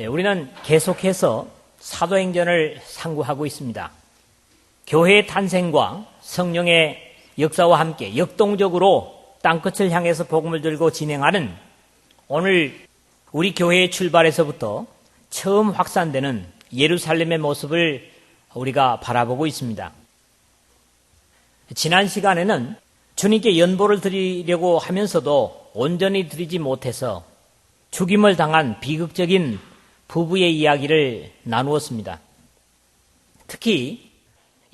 예, 우리는 계속해서 사도행전을 상고하고 있습니다. 교회의 탄생과 성령의 역사와 함께 역동적으로 땅끝을 향해서 복음을 들고 진행하는 오늘 우리 교회의 출발에서부터 처음 확산되는 예루살렘의 모습을 우리가 바라보고 있습니다. 지난 시간에는 주님께 연보를 드리려고 하면서도 온전히 드리지 못해서 죽임을 당한 비극적인 부부의 이야기를 나누었습니다. 특히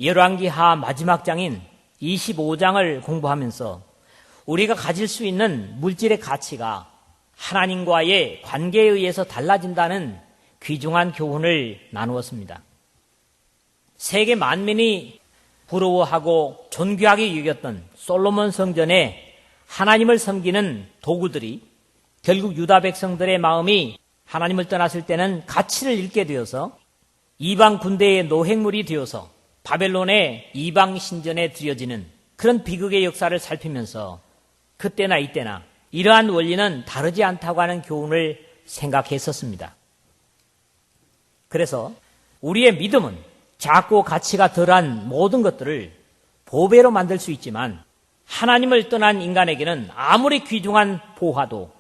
열왕기하 마지막 장인 25장을 공부하면서 우리가 가질 수 있는 물질의 가치가 하나님과의 관계에 의해서 달라진다는 귀중한 교훈을 나누었습니다. 세계 만민이 부러워하고 존귀하게 여겼던 솔로몬 성전에 하나님을 섬기는 도구들이 결국 유다 백성들의 마음이 하나님을 떠났을 때는 가치를 잃게 되어서 이방 군대의 노획물이 되어서 바벨론의 이방 신전에 들여지는 그런 비극의 역사를 살피면서 그때나 이때나 이러한 원리는 다르지 않다고 하는 교훈을 생각했었습니다. 그래서 우리의 믿음은 작고 가치가 덜한 모든 것들을 보배로 만들 수 있지만 하나님을 떠난 인간에게는 아무리 귀중한 보화도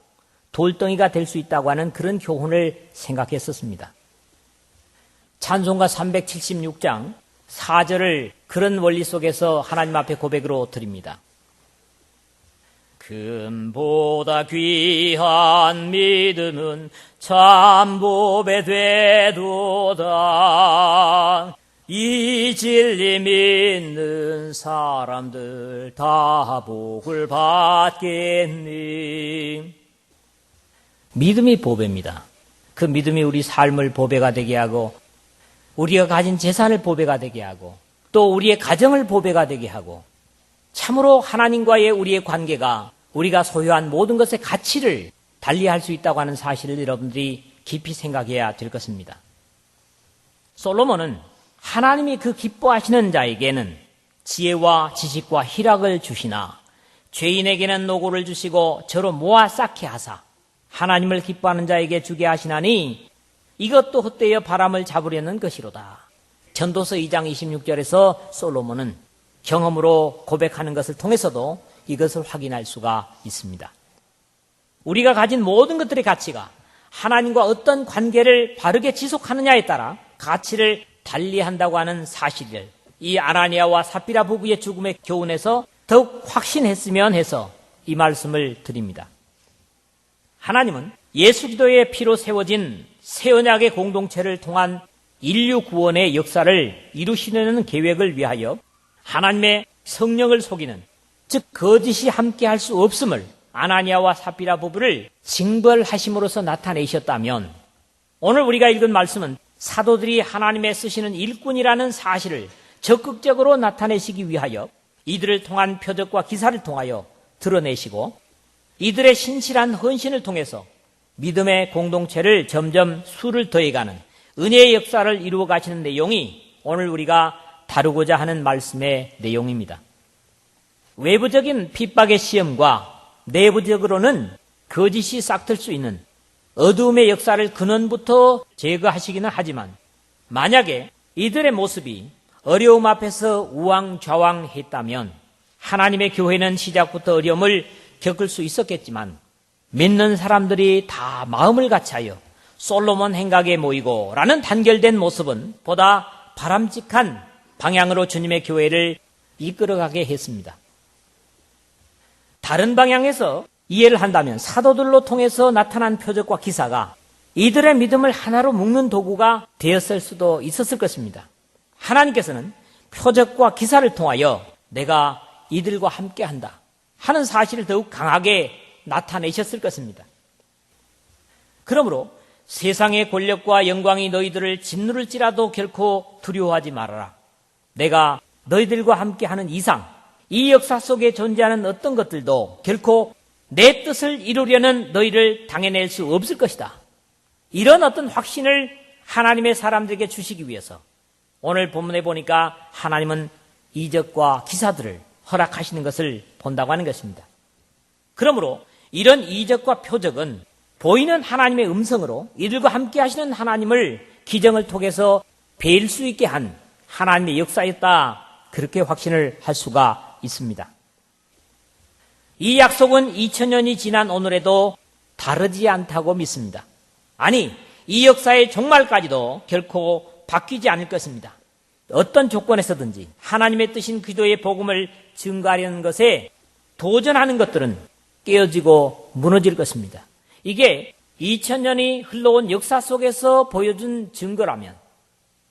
돌덩이가 될 수 있다고 하는 그런 교훈을 생각했었습니다. 찬송가 376장 4절을 그런 원리 속에서 하나님 앞에 고백으로 드립니다. 금보다 귀한 믿음은 참 보배 되도다. 이 진리 믿는 사람들 다 복을 받겠니? 믿음이 보배입니다. 그 믿음이 우리 삶을 보배가 되게 하고 우리가 가진 재산을 보배가 되게 하고 또 우리의 가정을 보배가 되게 하고 참으로 하나님과의 우리의 관계가 우리가 소유한 모든 것의 가치를 달리할 수 있다고 하는 사실을 여러분들이 깊이 생각해야 될 것입니다. 솔로몬은 하나님이 그 기뻐하시는 자에게는 지혜와 지식과 희락을 주시나 죄인에게는 노고를 주시고 저로 모아 쌓게 하사 하나님을 기뻐하는 자에게 주게 하시나니 이것도 헛되어 바람을 잡으려는 것이로다. 전도서 2장 26절에서 솔로몬은 경험으로 고백하는 것을 통해서도 이것을 확인할 수가 있습니다. 우리가 가진 모든 것들의 가치가 하나님과 어떤 관계를 바르게 지속하느냐에 따라 가치를 달리한다고 하는 사실을 이 아나니아와 사피라 부부의 죽음의 교훈에서 더욱 확신했으면 해서 이 말씀을 드립니다. 하나님은 예수 기도의 피로 세워진 새 언약의 공동체를 통한 인류 구원의 역사를 이루시려는 계획을 위하여 하나님의 성령을 속이는 즉 거짓이 함께 할 수 없음을 아나니아와 사피라 부부를 징벌하심으로써 나타내셨다면 오늘 우리가 읽은 말씀은 사도들이 하나님의 쓰시는 일꾼이라는 사실을 적극적으로 나타내시기 위하여 이들을 통한 표적과 기사를 통하여 드러내시고 이들의 신실한 헌신을 통해서 믿음의 공동체를 점점 수를 더해가는 은혜의 역사를 이루어 가시는 내용이 오늘 우리가 다루고자 하는 말씀의 내용입니다. 외부적인 핍박의 시험과 내부적으로는 거짓이 싹틀 수 있는 어두움의 역사를 근원부터 제거하시기는 하지만 만약에 이들의 모습이 어려움 앞에서 우왕좌왕했다면 하나님의 교회는 시작부터 어려움을 겪을 수 있었겠지만 믿는 사람들이 다 마음을 같이하여 솔로몬 행각에 모이고 라는 단결된 모습은 보다 바람직한 방향으로 주님의 교회를 이끌어가게 했습니다. 다른 방향에서 이해를 한다면 사도들로 통해서 나타난 표적과 기사가 이들의 믿음을 하나로 묶는 도구가 되었을 수도 있었을 것입니다. 하나님께서는 표적과 기사를 통하여 내가 이들과 함께 한다 하는 사실을 더욱 강하게 나타내셨을 것입니다. 그러므로 세상의 권력과 영광이 너희들을 짓누를지라도 결코 두려워하지 말아라. 내가 너희들과 함께 하는 이상 이 역사 속에 존재하는 어떤 것들도 결코 내 뜻을 이루려는 너희를 당해낼 수 없을 것이다. 이런 어떤 확신을 하나님의 사람들에게 주시기 위해서 오늘 본문에 보니까 하나님은 이적과 기사들을 허락하시는 것을 본다고 하는 것입니다. 그러므로 이런 이적과 표적은 보이는 하나님의 음성으로 이들과 함께 하시는 하나님을 기정을 통해서 뵐 수 있게 한 하나님의 역사였다. 그렇게 확신을 할 수가 있습니다. 이 약속은 2000년이 지난 오늘에도 다르지 않다고 믿습니다. 아니, 이 역사의 종말까지도 결코 바뀌지 않을 것입니다. 어떤 조건에서든지 하나님의 뜻인 기도의 복음을 증가하려는 것에 도전하는 것들은 깨어지고 무너질 것입니다. 이게 2000년이 흘러온 역사 속에서 보여준 증거라면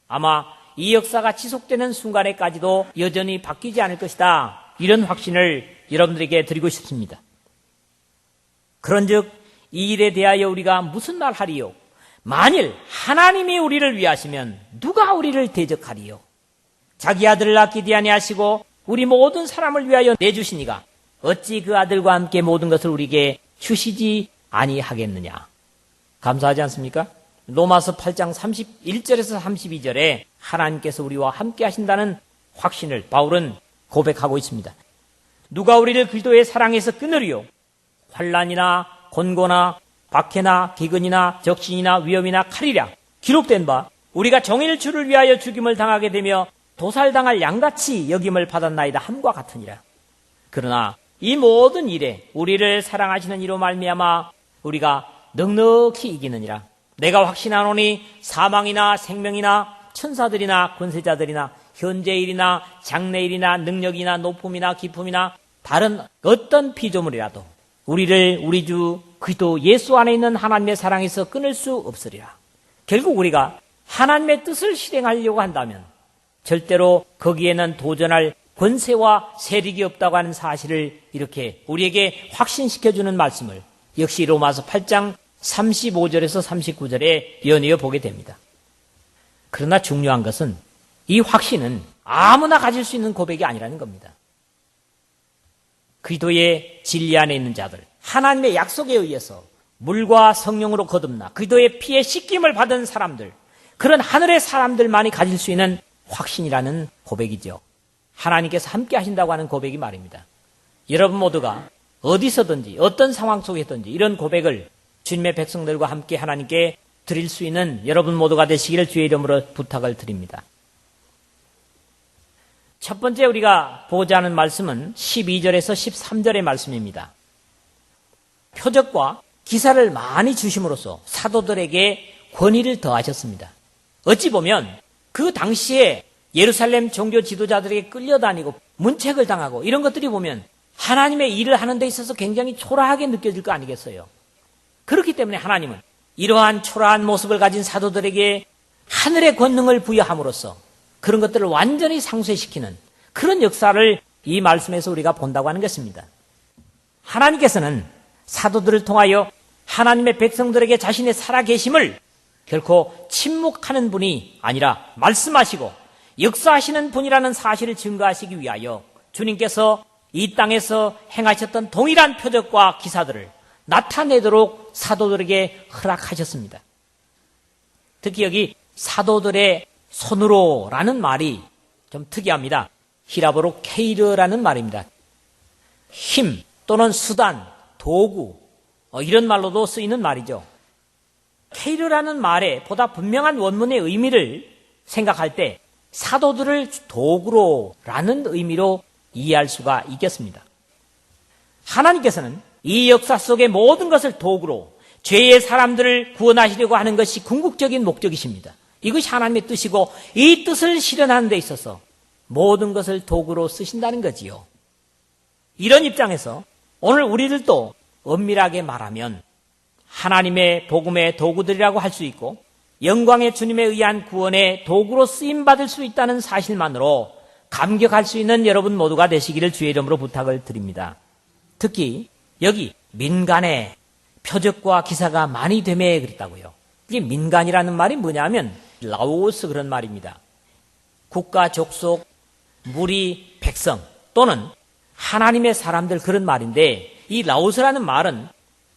아마 이 역사가 지속되는 순간에까지도 여전히 바뀌지 않을 것이다. 이런 확신을 여러분들에게 드리고 싶습니다. 그런즉 이 일에 대하여 우리가 무슨 말 하리요? 만일 하나님이 우리를 위하시면 누가 우리를 대적하리요? 자기 아들을 아끼지 아니하시고 우리 모든 사람을 위하여 내주시니가 어찌 그 아들과 함께 모든 것을 우리에게 주시지 아니하겠느냐? 감사하지 않습니까? 로마서 8장 31절에서 32절에 하나님께서 우리와 함께 하신다는 확신을 바울은 고백하고 있습니다. 누가 우리를 그리스도의 사랑에서 끊으리요? 환란이나 곤고나 박해나 기근이나 적신이나 위험이나 칼이랴 기록된 바 우리가 정일 주를 위하여 죽임을 당하게 되며 도살당할 양같이 여김을 받았나이다 함과 같으니라. 그러나 이 모든 일에 우리를 사랑하시는 이로 말미암아 우리가 넉넉히 이기느니라. 내가 확신하노니 사망이나 생명이나 천사들이나 권세자들이나 현재일이나 장래일이나 능력이나 높음이나 기품이나 다른 어떤 피조물이라도 우리를 우리 주 그리스도 예수 안에 있는 하나님의 사랑에서 끊을 수 없으리라. 결국 우리가 하나님의 뜻을 실행하려고 한다면 절대로 거기에는 도전할 권세와 세력이 없다고 하는 사실을 이렇게 우리에게 확신시켜주는 말씀을 역시 로마서 8장 35절에서 39절에 연이어 보게 됩니다. 그러나 중요한 것은 이 확신은 아무나 가질 수 있는 고백이 아니라는 겁니다. 그리도의 진리 안에 있는 자들, 하나님의 약속에 의해서 물과 성령으로 거듭나 그리도의 피에 씻김을 받은 사람들, 그런 하늘의 사람들만이 가질 수 있는 확신이라는 고백이죠. 하나님께서 함께 하신다고 하는 고백이 말입니다. 여러분 모두가 어디서든지 어떤 상황 속에든지 이런 고백을 주님의 백성들과 함께 하나님께 드릴 수 있는 여러분 모두가 되시기를 주의 이름으로 부탁을 드립니다. 첫 번째 우리가 보고자 하는 말씀은 12절에서 13절의 말씀입니다. 표적과 기사를 많이 주심으로써 사도들에게 권위를 더하셨습니다. 어찌 보면 그 당시에 예루살렘 종교 지도자들에게 끌려다니고 문책을 당하고 이런 것들이 보면 하나님의 일을 하는 데 있어서 굉장히 초라하게 느껴질 거 아니겠어요? 그렇기 때문에 하나님은 이러한 초라한 모습을 가진 사도들에게 하늘의 권능을 부여함으로써 그런 것들을 완전히 상쇄시키는 그런 역사를 이 말씀에서 우리가 본다고 하는 것입니다. 하나님께서는 사도들을 통하여 하나님의 백성들에게 자신의 살아계심을 결코 침묵하는 분이 아니라 말씀하시고 역사하시는 분이라는 사실을 증거하시기 위하여 주님께서 이 땅에서 행하셨던 동일한 표적과 기사들을 나타내도록 사도들에게 허락하셨습니다. 특히 여기 사도들의 손으로 라는 말이 좀 특이합니다. 히라보로 케이르라는 말입니다. 힘 또는 수단, 도구 어, 이런 말로도 쓰이는 말이죠. 케이르라는 말에 보다 분명한 원문의 의미를 생각할 때 사도들을 도구로라는 의미로 이해할 수가 있겠습니다. 하나님께서는 이 역사 속의 모든 것을 도구로 죄의 사람들을 구원하시려고 하는 것이 궁극적인 목적이십니다. 이것이 하나님의 뜻이고 이 뜻을 실현하는 데 있어서 모든 것을 도구로 쓰신다는 거지요. 이런 입장에서 오늘 우리들도 엄밀하게 말하면 하나님의 복음의 도구들이라고 할 수 있고 영광의 주님에 의한 구원의 도구로 쓰임 받을 수 있다는 사실만으로 감격할 수 있는 여러분 모두가 되시기를 주의 이름으로 부탁을 드립니다. 특히 여기 민간의 표적과 기사가 많이 되매 그랬다고요. 이게 민간이라는 말이 뭐냐면 라오스 그런 말입니다. 국가 족속 무리 백성 또는 하나님의 사람들 그런 말인데 이 라오스라는 말은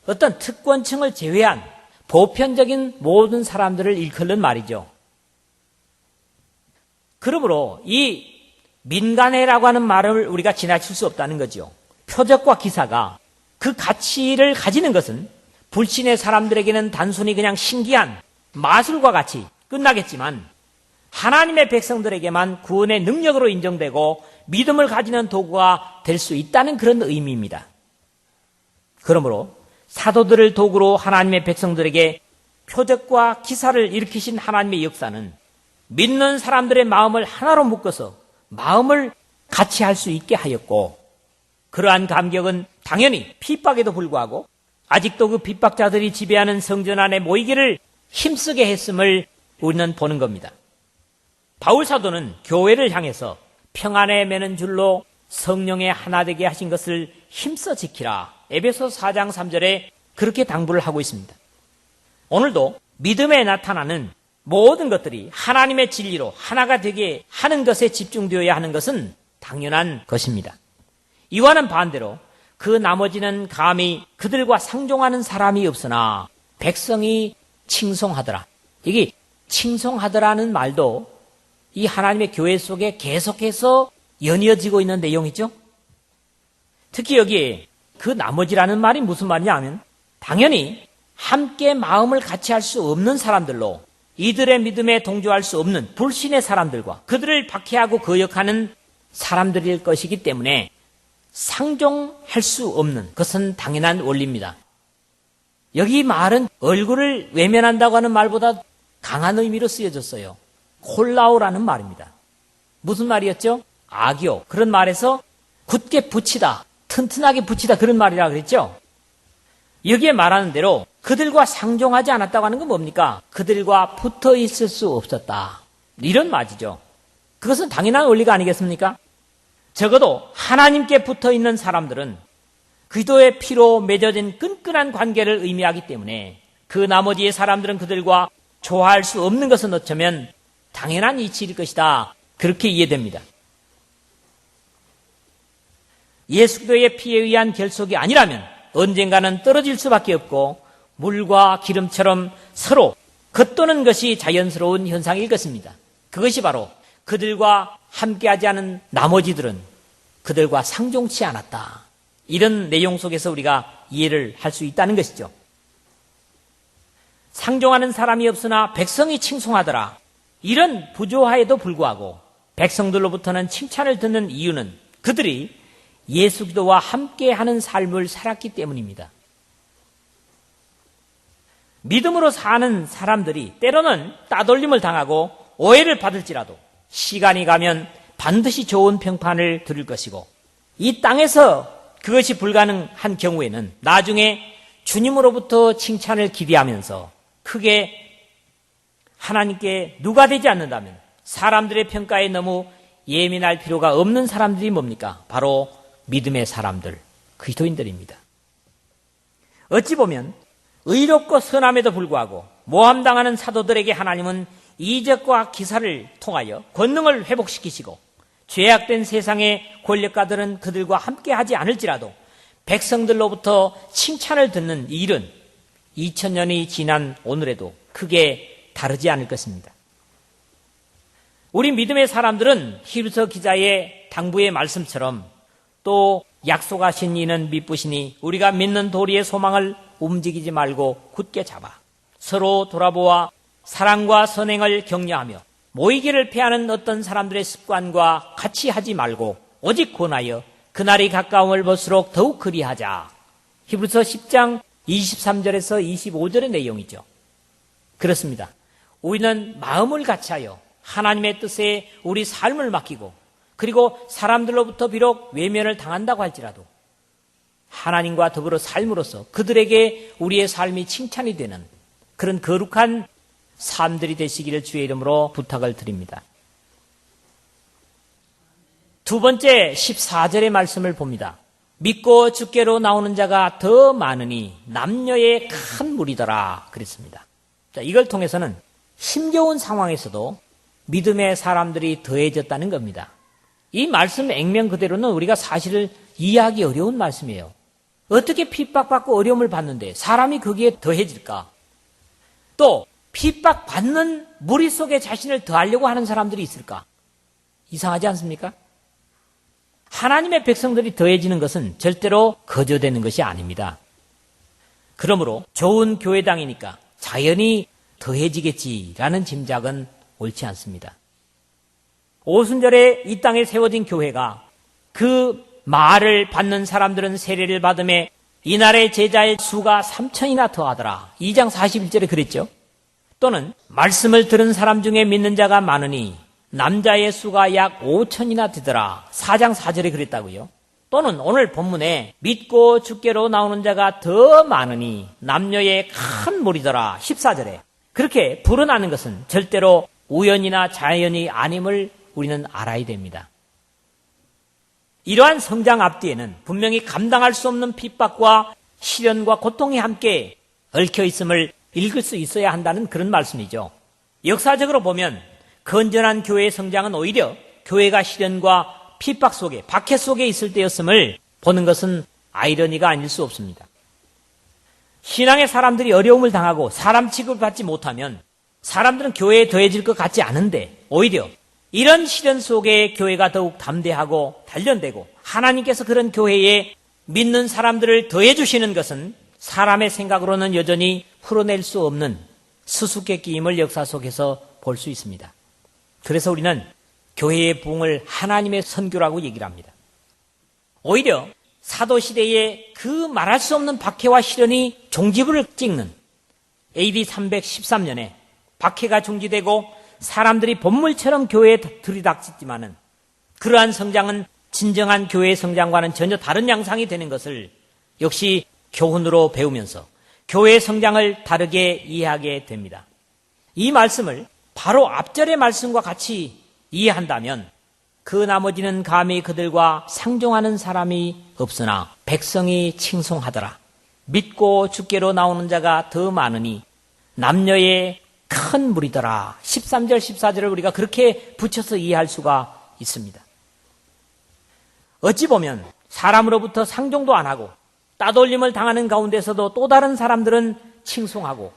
어떤 특권층을 제외한 보편적인 모든 사람들을 일컫는 말이죠. 그러므로 이 민간회라고 하는 말을 우리가 지나칠 수 없다는 거죠. 표적과 기사가 그 가치를 가지는 것은 불신의 사람들에게는 단순히 그냥 신기한 마술과 같이 끝나겠지만 하나님의 백성들에게만 구원의 능력으로 인정되고 믿음을 가지는 도구가 될 수 있다는 그런 의미입니다. 그러므로 사도들을 도구로 하나님의 백성들에게 표적과 기사를 일으키신 하나님의 역사는 믿는 사람들의 마음을 하나로 묶어서 마음을 같이 할 수 있게 하였고 그러한 감격은 당연히 핍박에도 불구하고 아직도 그 핍박자들이 지배하는 성전 안에 모이기를 힘쓰게 했음을 우리는 보는 겁니다. 바울 사도는 교회를 향해서 평안에 매는 줄로 성령의 하나 되게 하신 것을 힘써 지키라. 에베소 4장 3절에 그렇게 당부를 하고 있습니다. 오늘도 믿음에 나타나는 모든 것들이 하나님의 진리로 하나가 되게 하는 것에 집중되어야 하는 것은 당연한 것입니다. 이와는 반대로 그 나머지는 감히 그들과 상종하는 사람이 없으나 백성이 칭송하더라. 이게 칭송하더라는 말도 이 하나님의 교회 속에 계속해서 연이어지고 있는 내용이죠. 특히 여기에 그 나머지라는 말이 무슨 말이냐 하면 당연히 함께 마음을 같이 할 수 없는 사람들로 이들의 믿음에 동조할 수 없는 불신의 사람들과 그들을 박해하고 거역하는 사람들일 것이기 때문에 상종할 수 없는 것은 당연한 원리입니다. 여기 말은 얼굴을 외면한다고 하는 말보다 강한 의미로 쓰여졌어요. 콜라오라는 말입니다. 무슨 말이었죠? 악요. 그런 말에서 굳게 붙이다, 튼튼하게 붙이다 그런 말이라 그랬죠? 여기에 말하는 대로 그들과 상종하지 않았다고 하는 건 뭡니까? 그들과 붙어 있을 수 없었다. 이런 말이죠. 그것은 당연한 원리가 아니겠습니까? 적어도 하나님께 붙어 있는 사람들은 그리도의 피로 맺어진 끈끈한 관계를 의미하기 때문에 그 나머지의 사람들은 그들과 좋아할 수 없는 것은 어쩌면 당연한 이치일 것이다. 그렇게 이해됩니다. 예수 그리스도의 피에 의한 결속이 아니라면 언젠가는 떨어질 수밖에 없고 물과 기름처럼 서로 겉도는 것이 자연스러운 현상일 것입니다. 그것이 바로 그들과 함께하지 않은 나머지들은 그들과 상종치 않았다. 이런 내용 속에서 우리가 이해를 할 수 있다는 것이죠. 상종하는 사람이 없으나 백성이 칭송하더라. 이런 부조화에도 불구하고 백성들로부터는 칭찬을 듣는 이유는 그들이 예수 기도와 함께 하는 삶을 살았기 때문입니다. 믿음으로 사는 사람들이 때로는 따돌림을 당하고 오해를 받을지라도 시간이 가면 반드시 좋은 평판을 들을 것이고 이 땅에서 그것이 불가능한 경우에는 나중에 주님으로부터 칭찬을 기대하면서 크게 하나님께 누가 되지 않는다면 사람들의 평가에 너무 예민할 필요가 없는 사람들이 뭡니까? 바로 믿음의 사람들, 그리스도인들입니다. 어찌 보면 의롭고 선함에도 불구하고 모함당하는 사도들에게 하나님은 이적과 기사를 통하여 권능을 회복시키시고 죄악된 세상의 권력가들은 그들과 함께 하지 않을지라도 백성들로부터 칭찬을 듣는 일은 2000년이 지난 오늘에도 크게 다르지 않을 것입니다. 우리 믿음의 사람들은 히브리서 기자의 당부의 말씀처럼 또 약속하신 이는 미쁘시니 우리가 믿는 도리의 소망을 움직이지 말고 굳게 잡아 서로 돌아보아 사랑과 선행을 격려하며 모이기를 피하는 어떤 사람들의 습관과 같이 하지 말고 오직 권하여 그날이 가까움을 볼수록 더욱 그리하자. 히브리서 10장 23절에서 25절의 내용이죠. 그렇습니다. 우리는 마음을 같이하여 하나님의 뜻에 우리 삶을 맡기고 그리고 사람들로부터 비록 외면을 당한다고 할지라도 하나님과 더불어 삶으로써 그들에게 우리의 삶이 칭찬이 되는 그런 거룩한 삶들이 되시기를 주의 이름으로 부탁을 드립니다. 두 번째 14절의 말씀을 봅니다. 믿고 주께로 나오는 자가 더 많으니 남녀의 큰 무리더라 그랬습니다. 자, 이걸 통해서는 힘겨운 상황에서도 믿음의 사람들이 더해졌다는 겁니다. 이 말씀 액면 그대로는 우리가 사실을 이해하기 어려운 말씀이에요. 어떻게 핍박받고 어려움을 받는데 사람이 거기에 더해질까? 또 핍박받는 무리 속에 자신을 더하려고 하는 사람들이 있을까? 이상하지 않습니까? 하나님의 백성들이 더해지는 것은 절대로 거저되는 것이 아닙니다. 그러므로 좋은 교회당이니까 자연히 더해지겠지라는 짐작은 옳지 않습니다. 오순절에 이 땅에 세워진 교회가 그 말을 받는 사람들은 세례를 받음에 이날의 제자의 수가 3천이나 더하더라. 2장 41절에 그랬죠. 또는 말씀을 들은 사람 중에 믿는 자가 많으니 남자의 수가 약 5천이나 되더라. 4장 4절에 그랬다고요. 또는 오늘 본문에 믿고 죽게로 나오는 자가 더 많으니 남녀의 큰 무리더라. 14절에. 그렇게 불어나는 것은 절대로 우연이나 자연이 아님을 우리는 알아야 됩니다. 이러한 성장 앞뒤에는 분명히 감당할 수 없는 핍박과 시련과 고통이 함께 얽혀 있음을 읽을 수 있어야 한다는 그런 말씀이죠. 역사적으로 보면 건전한 교회의 성장은 오히려 교회가 시련과 핍박 속에 박해 속에 있을 때였음을 보는 것은 아이러니가 아닐 수 없습니다. 신앙의 사람들이 어려움을 당하고 사람 취급을 받지 못하면 사람들은 교회에 더해질 것 같지 않은데 오히려 이런 시련 속에 교회가 더욱 담대하고 단련되고 하나님께서 그런 교회에 믿는 사람들을 더해주시는 것은 사람의 생각으로는 여전히 풀어낼 수 없는 수수께끼임을 역사 속에서 볼 수 있습니다. 그래서 우리는 교회의 부흥을 하나님의 선교라고 얘기를 합니다. 오히려 사도시대에 그 말할 수 없는 박해와 시련이 종지부를 찍는 AD 313년에 박해가 중지되고 사람들이 본물처럼 교회에 들이닥쳤지만은 그러한 성장은 진정한 교회의 성장과는 전혀 다른 양상이 되는 것을 역시 교훈으로 배우면서 교회의 성장을 다르게 이해하게 됩니다. 이 말씀을 바로 앞절의 말씀과 같이 이해한다면 그 나머지는 감히 그들과 상종하는 사람이 없으나 백성이 칭송하더라. 믿고 죽게로 나오는 자가 더 많으니 남녀의 큰 무리더라. 13절, 14절을 우리가 그렇게 붙여서 이해할 수가 있습니다. 어찌 보면 사람으로부터 상종도 안 하고 따돌림을 당하는 가운데서도 또 다른 사람들은 칭송하고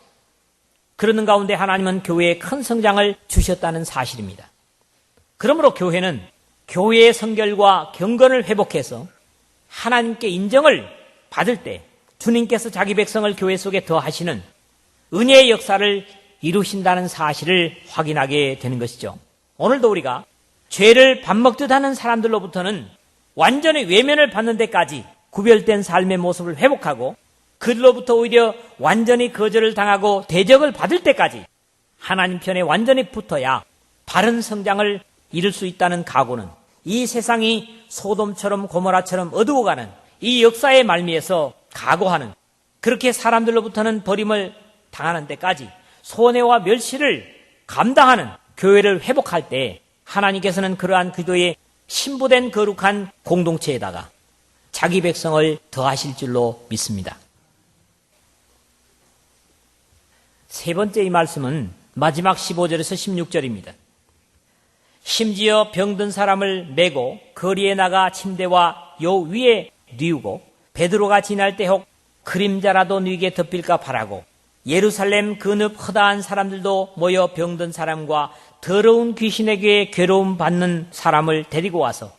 그러는 가운데 하나님은 교회에 큰 성장을 주셨다는 사실입니다. 그러므로 교회는 교회의 성결과 경건을 회복해서 하나님께 인정을 받을 때 주님께서 자기 백성을 교회 속에 더하시는 은혜의 역사를 이루신다는 사실을 확인하게 되는 것이죠. 오늘도 우리가 죄를 밥 먹듯 하는 사람들로부터는 완전히 외면을 받는 데까지 구별된 삶의 모습을 회복하고 그들로부터 오히려 완전히 거절을 당하고 대적을 받을 때까지 하나님 편에 완전히 붙어야 바른 성장을 이룰 수 있다는 각오는 이 세상이 소돔처럼 고모라처럼 어두워가는 이 역사의 말미에서 각오하는 그렇게 사람들로부터는 버림을 당하는 데까지 손해와 멸시를 감당하는 교회를 회복할 때 하나님께서는 그러한 기도에 신부된 거룩한 공동체에다가 자기 백성을 더하실 줄로 믿습니다. 세 번째 이 말씀은 마지막 15절에서 16절입니다. 심지어 병든 사람을 메고 거리에 나가 침대와 요 위에 뉘우고 베드로가 지날 때 혹 그림자라도 뉘게 덮일까 바라고 예루살렘 그늪 허다한 사람들도 모여 병든 사람과 더러운 귀신에게 괴로움 받는 사람을 데리고 와서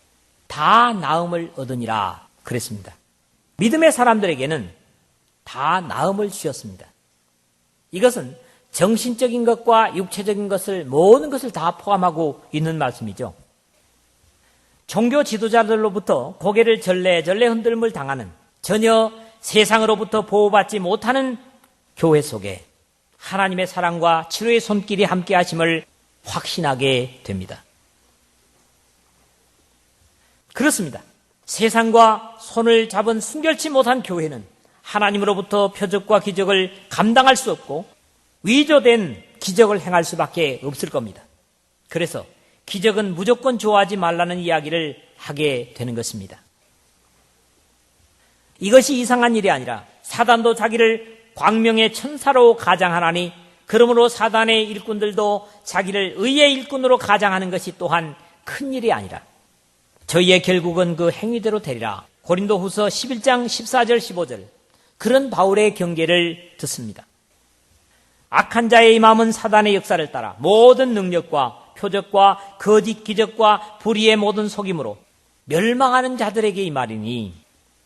다 나음을 얻으니라 그랬습니다. 믿음의 사람들에게는 다 나음을 주셨습니다. 이것은 정신적인 것과 육체적인 것을 모든 것을 다 포함하고 있는 말씀이죠. 종교 지도자들로부터 고개를 절레절레 흔들림을 당하는 전혀 세상으로부터 보호받지 못하는 교회 속에 하나님의 사랑과 치료의 손길이 함께 하심을 확신하게 됩니다. 그렇습니다. 세상과 손을 잡은 순결치 못한 교회는 하나님으로부터 표적과 기적을 감당할 수 없고 위조된 기적을 행할 수밖에 없을 겁니다. 그래서 기적은 무조건 좋아하지 말라는 이야기를 하게 되는 것입니다. 이것이 이상한 일이 아니라 사단도 자기를 광명의 천사로 가장하나니 그러므로 사단의 일꾼들도 자기를 의의 일꾼으로 가장하는 것이 또한 큰 일이 아니라 저희의 결국은 그 행위대로 되리라. 고린도 후서 11장 14절 15절. 그런 바울의 경계를 듣습니다. 악한 자의 마음은 사단의 역사를 따라 모든 능력과 표적과 거짓 기적과 불의의 모든 속임으로 멸망하는 자들에게 이 말이니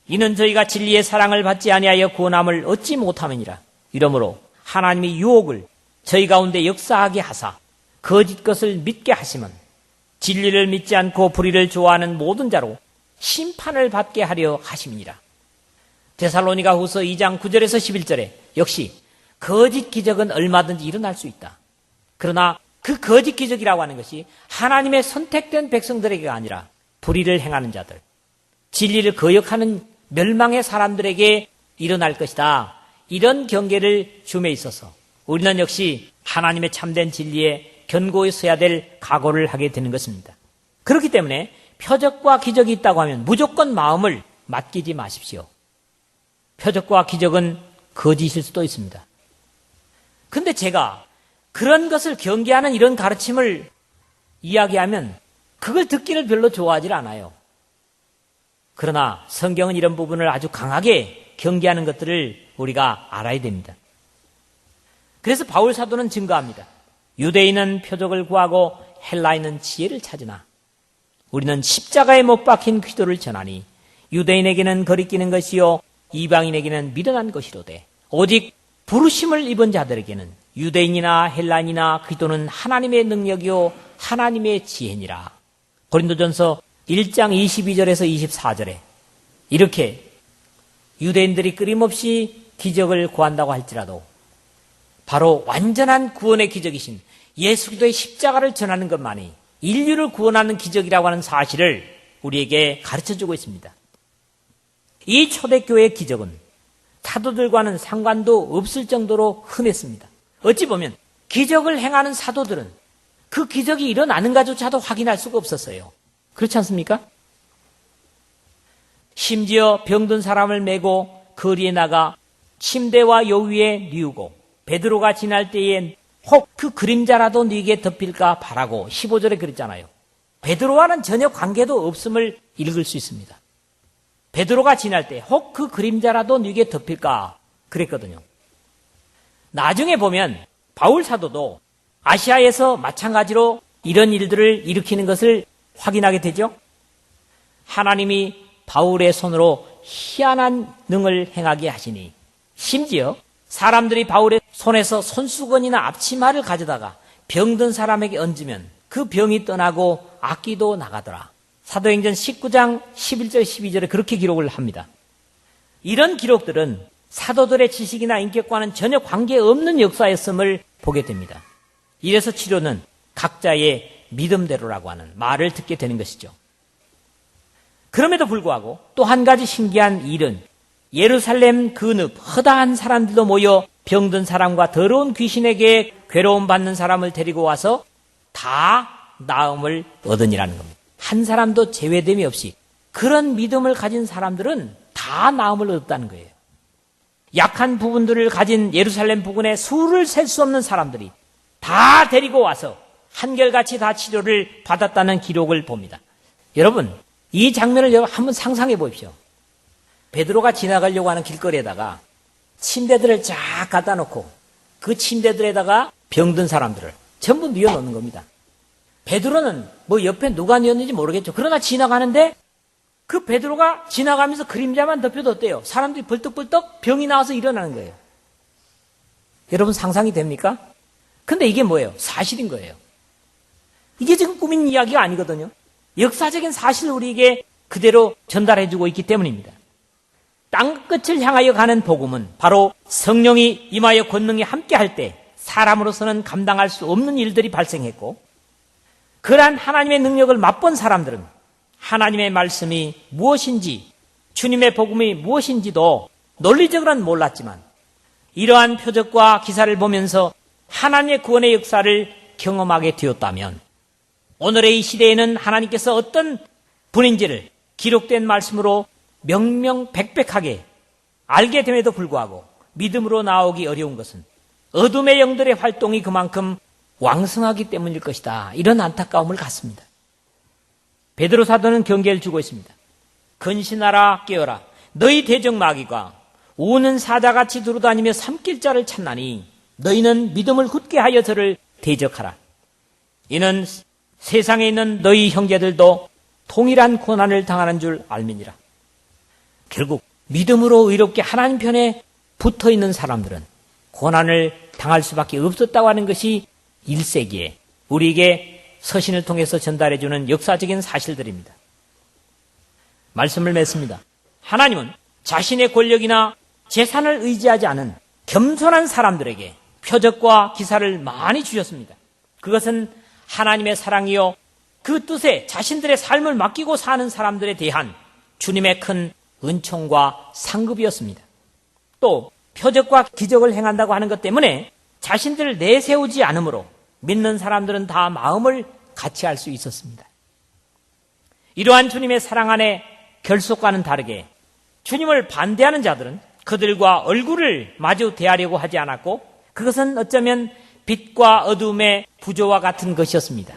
이는 저희가 진리의 사랑을 받지 아니하여 구원함을 얻지 못함이니라. 이러므로 하나님이 유혹을 저희 가운데 역사하게 하사 거짓 것을 믿게 하시면 진리를 믿지 않고 불의를 좋아하는 모든 자로 심판을 받게 하려 하심이니라. 데살로니가 후서 2장 9절에서 11절에 역시 거짓 기적은 얼마든지 일어날 수 있다. 그러나 그 거짓 기적이라고 하는 것이 하나님의 선택된 백성들에게가 아니라 불의를 행하는 자들, 진리를 거역하는 멸망의 사람들에게 일어날 것이다. 이런 경계를 줌에 있어서 우리는 역시 하나님의 참된 진리에 견고히 서야 될 각오를 하게 되는 것입니다. 그렇기 때문에 표적과 기적이 있다고 하면 무조건 마음을 맡기지 마십시오. 표적과 기적은 거짓일 수도 있습니다. 근데 제가 그런 것을 경계하는 이런 가르침을 이야기하면 그걸 듣기를 별로 좋아하지 않아요. 그러나 성경은 이런 부분을 아주 강하게 경계하는 것들을 우리가 알아야 됩니다. 그래서 바울 사도는 증거합니다. 유대인은 표적을 구하고 헬라인은 지혜를 찾으나 우리는 십자가에 못 박힌 기도를 전하니 유대인에게는 거리끼는 것이요 이방인에게는 미련한 것이로되 오직 부르심을 입은 자들에게는 유대인이나 헬라인이나 기도는 하나님의 능력이요 하나님의 지혜니라. 고린도전서 1장 22절에서 24절에 이렇게 유대인들이 끊임없이 기적을 구한다고 할지라도 바로 완전한 구원의 기적이신 예수 그리스도의 십자가를 전하는 것만이 인류를 구원하는 기적이라고 하는 사실을 우리에게 가르쳐 주고 있습니다. 이 초대교회의 기적은 사도들과는 상관도 없을 정도로 흔했습니다. 어찌 보면 기적을 행하는 사도들은 그 기적이 일어나는가조차도 확인할 수가 없었어요. 그렇지 않습니까? 심지어 병든 사람을 메고 거리에 나가 침대와 요위에 뉘우고 베드로가 지날 때에 혹그 그림자라도 네게 덮일까 바라고 15절에 그랬잖아요. 베드로와는 전혀 관계도 없음을 읽을 수 있습니다. 베드로가 지날 때 혹 그 그림자라도 네게 덮일까 그랬거든요. 나중에 보면 바울 사도도 아시아에서 마찬가지로 이런 일들을 일으키는 것을 확인하게 되죠. 하나님이 바울의 손으로 희한한 능을 행하게 하시니 심지어 사람들이 바울의 손에서 손수건이나 앞치마를 가져다가 병든 사람에게 얹으면 그 병이 떠나고 악기도 나가더라. 사도행전 19장 11절 12절에 그렇게 기록을 합니다. 이런 기록들은 사도들의 지식이나 인격과는 전혀 관계없는 역사였음을 보게 됩니다. 이래서 치료는 각자의 믿음대로라고 하는 말을 듣게 되는 것이죠. 그럼에도 불구하고 또 한 가지 신기한 일은 예루살렘 근읍 허다한 사람들도 모여 병든 사람과 더러운 귀신에게 괴로움 받는 사람을 데리고 와서 다 나음을 얻으니라는 겁니다. 한 사람도 제외됨이 없이 그런 믿음을 가진 사람들은 다 나음을 얻었다는 거예요. 약한 부분들을 가진 예루살렘 부근에 수를 셀 수 없는 사람들이 다 데리고 와서 한결같이 다 치료를 받았다는 기록을 봅니다. 여러분, 이 장면을 한번 상상해 보십시오. 베드로가 지나가려고 하는 길거리에다가 침대들을 쫙 갖다 놓고 그 침대들에다가 병든 사람들을 전부 뉘어 놓는 겁니다. 베드로는 뭐 옆에 누가 뉘었는지 모르겠죠. 그러나 지나가는데 그 베드로가 지나가면서 그림자만 덮여뒀대요. 사람들이 벌떡벌떡 병이 나와서 일어나는 거예요. 여러분 상상이 됩니까? 근데 이게 뭐예요? 사실인 거예요. 이게 지금 꾸민 이야기가 아니거든요. 역사적인 사실을 우리에게 그대로 전달해주고 있기 때문입니다. 땅 끝을 향하여 가는 복음은 바로 성령이 임하여 권능이 함께 할 때 사람으로서는 감당할 수 없는 일들이 발생했고 그러한 하나님의 능력을 맛본 사람들은 하나님의 말씀이 무엇인지 주님의 복음이 무엇인지도 논리적으로는 몰랐지만 이러한 표적과 기사를 보면서 하나님의 구원의 역사를 경험하게 되었다면 오늘의 이 시대에는 하나님께서 어떤 분인지를 기록된 말씀으로 명명백백하게 알게 됨에도 불구하고 믿음으로 나오기 어려운 것은 어둠의 영들의 활동이 그만큼 왕성하기 때문일 것이다. 이런 안타까움을 갖습니다. 베드로 사도는 경계를 주고 있습니다. 근신하라 깨어라. 너희 대적 마귀가 우는 사자같이 두루다니며 삼킬 자를 찾나니 너희는 믿음을 굳게 하여 저를 대적하라. 이는 세상에 있는 너희 형제들도 동일한 고난을 당하는 줄 알미니라. 결국 믿음으로 의롭게 하나님 편에 붙어 있는 사람들은 고난을 당할 수밖에 없었다고 하는 것이 1세기에 우리에게 서신을 통해서 전달해주는 역사적인 사실들입니다. 말씀을 맺습니다. 하나님은 자신의 권력이나 재산을 의지하지 않은 겸손한 사람들에게 표적과 기사를 많이 주셨습니다. 그것은 하나님의 사랑이요. 그 뜻에 자신들의 삶을 맡기고 사는 사람들에 대한 주님의 큰 은총과 상급이었습니다. 또 표적과 기적을 행한다고 하는 것 때문에 자신들을 내세우지 않으므로 믿는 사람들은 다 마음을 같이 할 수 있었습니다. 이러한 주님의 사랑 안에 결속과는 다르게 주님을 반대하는 자들은 그들과 얼굴을 마주 대하려고 하지 않았고 그것은 어쩌면 빛과 어둠의 부조와 같은 것이었습니다.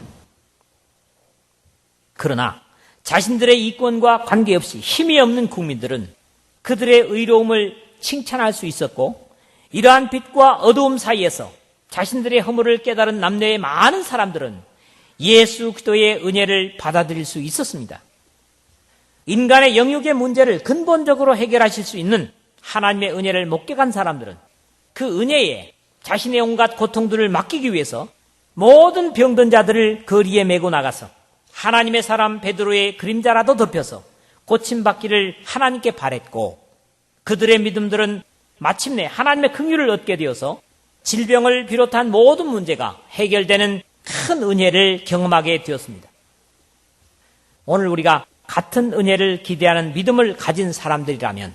그러나 자신들의 이권과 관계없이 힘이 없는 국민들은 그들의 의로움을 칭찬할 수 있었고 이러한 빛과 어두움 사이에서 자신들의 허물을 깨달은 남녀의 많은 사람들은 예수 그리스도의 은혜를 받아들일 수 있었습니다. 인간의 영육의 문제를 근본적으로 해결하실 수 있는 하나님의 은혜를 목격한 사람들은 그 은혜에 자신의 온갖 고통들을 맡기기 위해서 모든 병든 자들을 거리에 메고 나가서 하나님의 사람 베드로의 그림자라도 덮여서 고침받기를 하나님께 바랬고 그들의 믿음들은 마침내 하나님의 긍휼을 얻게 되어서 질병을 비롯한 모든 문제가 해결되는 큰 은혜를 경험하게 되었습니다. 오늘 우리가 같은 은혜를 기대하는 믿음을 가진 사람들이라면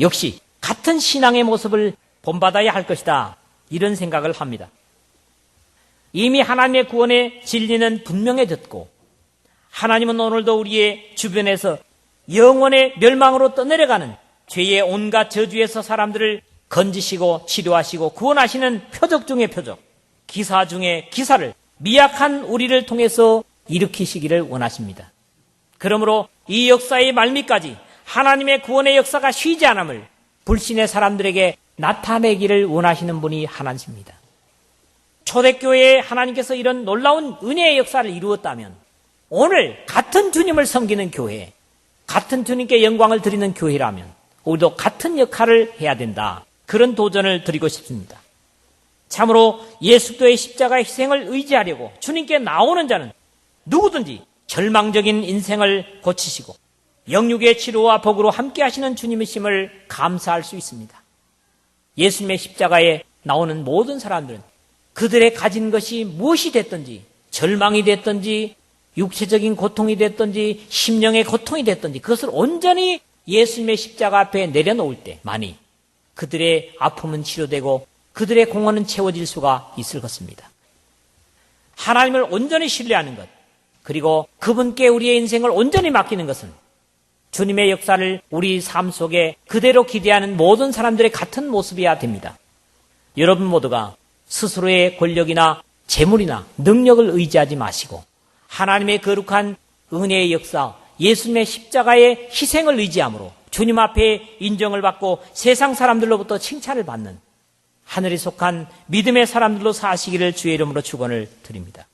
역시 같은 신앙의 모습을 본받아야 할 것이다. 이런 생각을 합니다. 이미 하나님의 구원의 진리는 분명해졌고 하나님은 오늘도 우리의 주변에서 영원의 멸망으로 떠내려가는 죄의 온갖 저주에서 사람들을 건지시고 치료하시고 구원하시는 표적 중의 표적, 기사 중의 기사를 미약한 우리를 통해서 일으키시기를 원하십니다. 그러므로 이 역사의 말미까지 하나님의 구원의 역사가 쉬지 않음을 불신의 사람들에게 나타내기를 원하시는 분이 하나님입니다. 초대교회에 하나님께서 이런 놀라운 은혜의 역사를 이루었다면 오늘 같은 주님을 섬기는 교회, 같은 주님께 영광을 드리는 교회라면 우리도 같은 역할을 해야 된다. 그런 도전을 드리고 싶습니다. 참으로 예수도의 십자가의 희생을 의지하려고 주님께 나오는 자는 누구든지 절망적인 인생을 고치시고 영육의 치료와 복으로 함께 하시는 주님이심을 감사할 수 있습니다. 예수님의 십자가에 나오는 모든 사람들은 그들의 가진 것이 무엇이 됐든지 절망이 됐든지 육체적인 고통이 됐든지 심령의 고통이 됐든지 그것을 온전히 예수님의 십자가 앞에 내려놓을 때 많이 그들의 아픔은 치료되고 그들의 공허는 채워질 수가 있을 것입니다. 하나님을 온전히 신뢰하는 것, 그리고 그분께 우리의 인생을 온전히 맡기는 것은 주님의 역사를 우리 삶 속에 그대로 기대하는 모든 사람들의 같은 모습이어야 됩니다. 여러분 모두가 스스로의 권력이나 재물이나 능력을 의지하지 마시고 하나님의 거룩한 은혜의 역사, 예수님의 십자가의 희생을 의지함으로 주님 앞에 인정을 받고 세상 사람들로부터 칭찬을 받는 하늘에 속한 믿음의 사람들로 사시기를 주의 이름으로 축원을 드립니다.